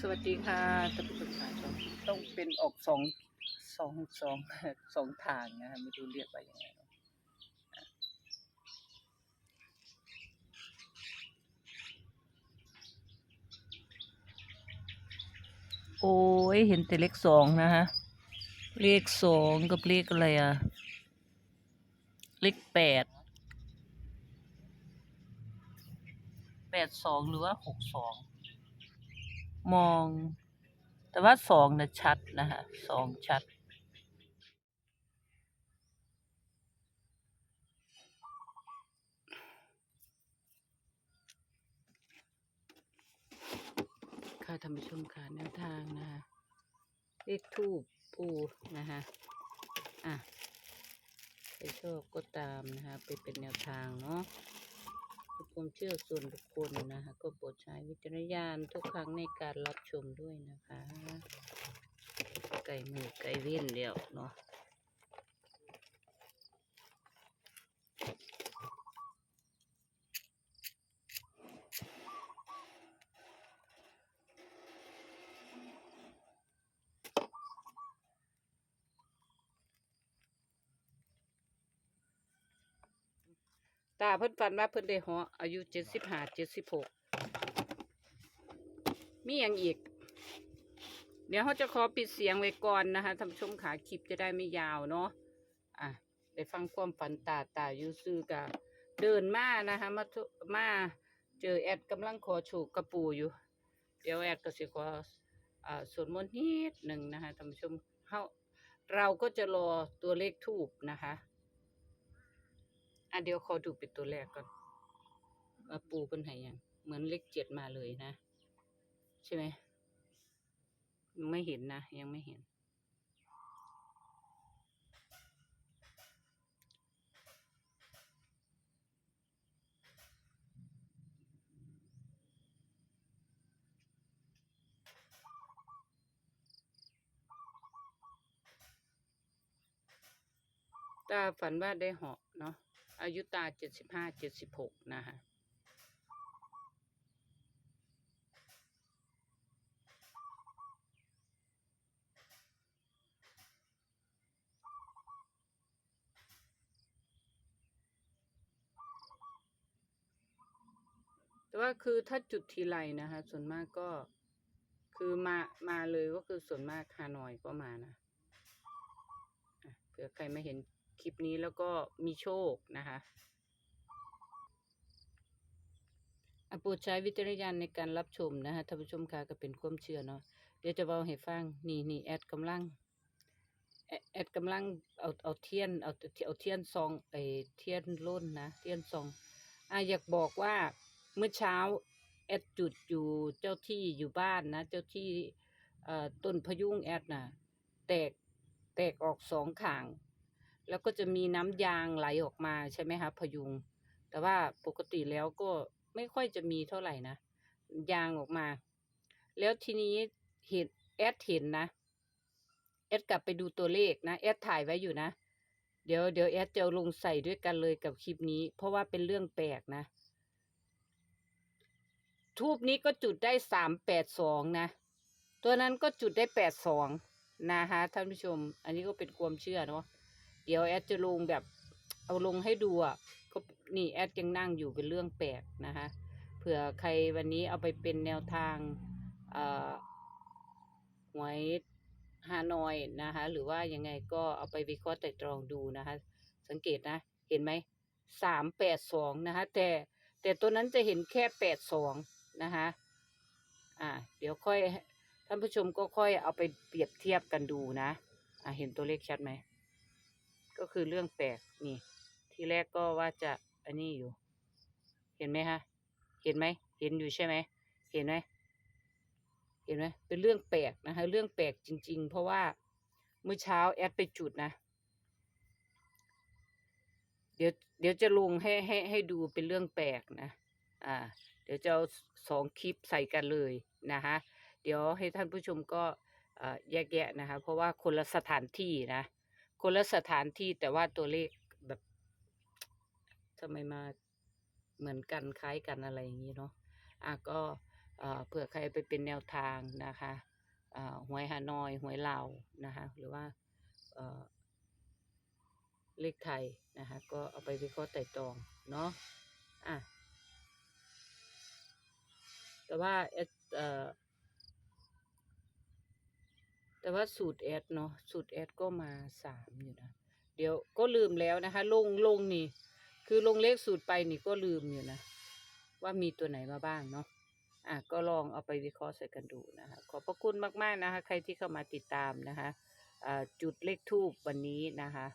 สวัสดีค่ะท่านผู้ชมต้องเป็นออกสองสองสองสองทางนะฮะไม่รู้เรียกว่ายังไงโอ้ยเห็นแต่เลขสองนะฮะ เลขสองกับเลขอะไรอะเลขแปดแปดสองหรือว่าหกสอง มอง แต่ว่าสองนะชัดนะฮะสองชัด ค่ะท่านผู้ชมค่ะแนวทางนะคะเลขทูบปูนะคะอะใครชอบก็ตามนะคะไปเป็นแนวทางเนาะ เป็นความเชื่อส่วนบุคคลนะคะ ก็โปรดใช้วิจารณญาณทุกครั้งในการรับชมด้วยนะคะ ไก่มือไก่เว้นเดียวเนาะ ตาเพิ่นฝันว่าเพิ่นได้หาะอายุเจ็ดสิบห้าเจ็ดสิบหกมีอย่างอีก เดี๋ยวเขาจะขอปิดเสียงไว้ก่อนนะคะท่านชมขาคลิปจะได้ไม่ยาวเนาะอะได้ฟังความฝันตาตาอยู่ซื่อกะเดินมานะคะมามาเจอแอดกำลังขอโฉกกระปูอยู่ เดี๋ยวแอดก็สิขออ่าสวดมนต์นิดหนึ่งนะคะท่านชมเฮาเราก็จะรอตัวเลขทูบนะคะ อะเดี๋ยวขอดูเป็นตัวแรกก่อนว่าปูเป็นไหยังเหมือนเลขเจ็ดมาเลยนะ ใช่ไหมยังไม่เห็นนะ ยังไม่เห็น ตาฝันว่าได้เหาะเนาะ อายุตาเจ็ดสิบห้าเจ็ดสิบหกนะคะแต่ว่าคือถ้าจุดทีไรนะคะ ส่วนมากก็คือมามาเลยก็คือส่วนมากฮานอยก็มานะะเผื่อใครไม่เห็น คลิปนี้แล้วก็มีโชคนะคะอะโปรดใช้วิจารณญาณในการรับชมนะคะท่านผู้ชมค่ะก็เป็นความเชื่อเนาะเดี๋ยวจะเบาให้ฟังนี่นี่แอดกำลังแอดกำลังเอาเอาเทียนเอาเอาเทียนซองไอเทียนร่นนะเทียนซองอะอยากบอกว่าเมื่อเช้าแอดจุดอยู่เจ้าที่อยู่บ้านนะ เจ้าที่ต้นพยุงแอดน่ะ แตกแตกออกสองขาง แล้วก็จะมีน้ำยางไหลออกมาใช่ไหมคะพยุง แต่ว่าปกติแล้วก็ไม่ค่อยจะมีเท่าไหร่นะ ยางออกมา แล้วทีนี้เห็นแอดเห็นนะแอดกลับไปดูตัวเลขนะแอดถ่ายไว้อยู่นะ เดี๋ยวเดี๋ยวแอดจะลงใส่ด้วยกันเลยกับคลิปนี้ เพราะว่าเป็นเรื่องแปลกนะ ทูบนี้ก็จุดได้สามแปดสองนะ ตัวนั้นก็จุดได้แปดสองนะคะท่านผู้ชม อันนี้ก็เป็นความเชื่อเนาะ เดี๋ยวแอดจะลงแบบเอาลงให้ดูอะก็นี่แอดยังนั่งอยู่เป็นเรื่องแปลกนะคะเผื่อใครวันนี้เอาไปเป็นแนวทางหวยฮานอยนะคะ หรือว่ายังไงก็เอาไปวิเคราะห์แต่ตรองดูนะคะ สังเกตนะเห็นไหมสามแปดสองนะคะ แต่แต่ตัวนั้นจะเห็นแค่แปดสองนะคะอ่า เดี๋ยวค่อยท่านผู้ชมก็ค่อยเอาไปเปรียบเทียบกันดูนะ อ่าเห็นตัวเลขชัดไหม ก็คือเรื่องแปลกนี่ ที่แรกก็ว่าจะอันนี้อยู่ เห็นไหมคะเห็นไหมเห็นอยู่ใช่ไหมเห็นไหมเห็นไหมเป็นเรื่องแปลกนะคะเรื่องแปลกจริง ๆ เพราะว่าเมื่อเช้าแอดไปจุดนะ เดี๋ยวเดี๋ยวจะลงให้ให้ให้ดูเป็นเรื่องแปลกนะ อ่า เดี๋ยวจะเอาสองคลิปใส่กันเลยนะคะเดี๋ยวให้ท่านผู้ชมก็เอ่อแยกแยะนะคะ เพราะว่าคนละสถานที่นะ คนละสถานที่แต่ว่าตัวเลขแบบทำไมมาเหมือนกันคล้ายกันอะไรอย่างนี้เนาะอะก็เออเผื่อใครไปเป็นแนวทางนะคะอ่าหวยฮานอยหวยลาวนะคะหรือว่าเออเลขไทยนะคะก็เอาไปวิเคราะห์ไต่ตรองเนาะอะแต่ว่าเอสเอ่อ แต่ว่าสูตรแอดเนาะสูตรแอดก็มาสามอยู่นะ เดี๋ยวก็ลืมแล้วนะคะ ลงลงนี่ คือลงเลขสูตรไปนี่ก็ลืมอยู่นะ ว่ามีตัวไหนมาบ้างเนาะอะก็ลองเอาไปวิเคราะห์ใส่กันดูนะคะ ขอบพระคุณมากๆนะคะ ใครที่เข้ามาติดตามนะคะจุดเลขทูบวันนี้นะคะ